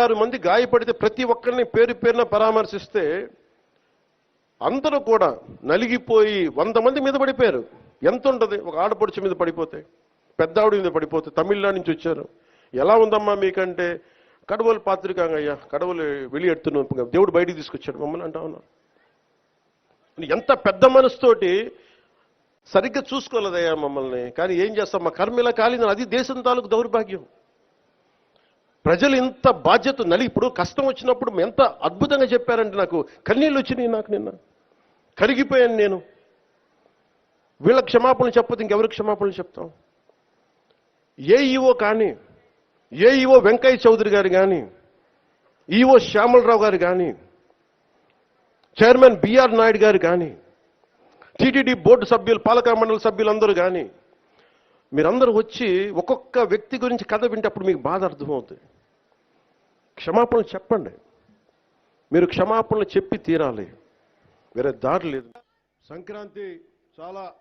ఆరు మంది గాయపడితే ప్రతి ఒక్కరిని పేరు పేరున పరామర్శిస్తే అందరూ కూడా నలిగిపోయి వంద మంది మీద పడిపోయారు. ఎంత ఉంటుంది? ఒక ఆడపడుచు మీద పడిపోతే పెద్ద మీద పడిపోతే తమిళనాడు నుంచి వచ్చారు. ఎలా ఉందమ్మా మీకంటే? కడవలు పాత్రికాంగయ్యా కడవలు వెళ్ళి ఎడుతున్నాం దేవుడు బయటికి తీసుకొచ్చాడు. మమ్మల్ని అంటా ఉన్నారు. ఎంత పెద్ద మనసుతోటి సరిగ్గా చూసుకోలేదయ్యా మమ్మల్ని. కానీ ఏం చేస్తాం? మా కర్మ ఇలా కాలింది అది దేశం తాలూకు దౌర్భాగ్యం. ప్రజలు ఇంత బాధ్యత నలి ఇప్పుడు కష్టం వచ్చినప్పుడు ఎంత అద్భుతంగా చెప్పారంటే నాకు కన్నీళ్ళు వచ్చినాయి నాకు నిన్న. కరిగిపోయాను నేను. వీళ్ళ క్షమాపణలు చెప్పదు ఇంకెవరికి క్షమాపణలు చెప్తాం? ఏ ఈవో కానీ ఏ ఈవో వెంకయ్య చౌదరి గారు కానీ ఈవో శ్యామలరావు గారు కానీ చైర్మన్ బిఆర్ నాయుడు గారు కానీ టీటీడీ బోర్డు సభ్యులు పాలక మండలి సభ్యులందరూ కానీ మీరందరూ వచ్చి ఒక్కొక్క వ్యక్తి గురించి కథ వింటే అప్పుడు మీకు బాధ అర్థమవుతుంది క్షమాపణలు చెప్పండి. మీరు క్షమాపణలు చెప్పి తీరాలి. వేరే దారి లేదు. సంక్రాంతి చాలా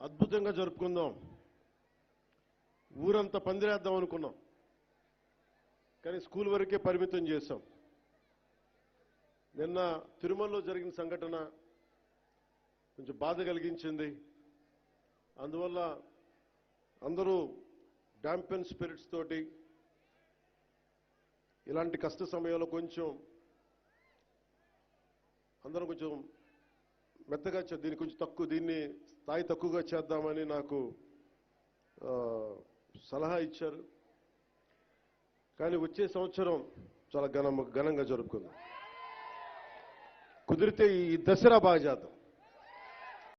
అద్భుతంగా జరుపుకుందాం. ఊరంతా పందిరేద్దాం అనుకున్నాం. కానీ స్కూల్ వరకే పరిమితం చేశాం. నిన్న తిరుమలలో జరిగిన సంఘటన కొంచెం బాధ కలిగించింది. అందువల్ల అందరూ డాంపెన్ స్పిరిట్స్ తోటి ఇలాంటి కష్ట సమయంలో కొంచెం అందరం కొంచెం మెత్తగా దీన్ని కొంచెం తక్కువ దీన్ని స్థాయి తక్కువగా చేద్దామని నాకు సలహా ఇచ్చారు. కానీ వచ్చే సంవత్సరం చాలా ఘన ఘనంగా జరుపుకుందాం. కుదిరితే ఈ దసరా బాగా చేద్దాం.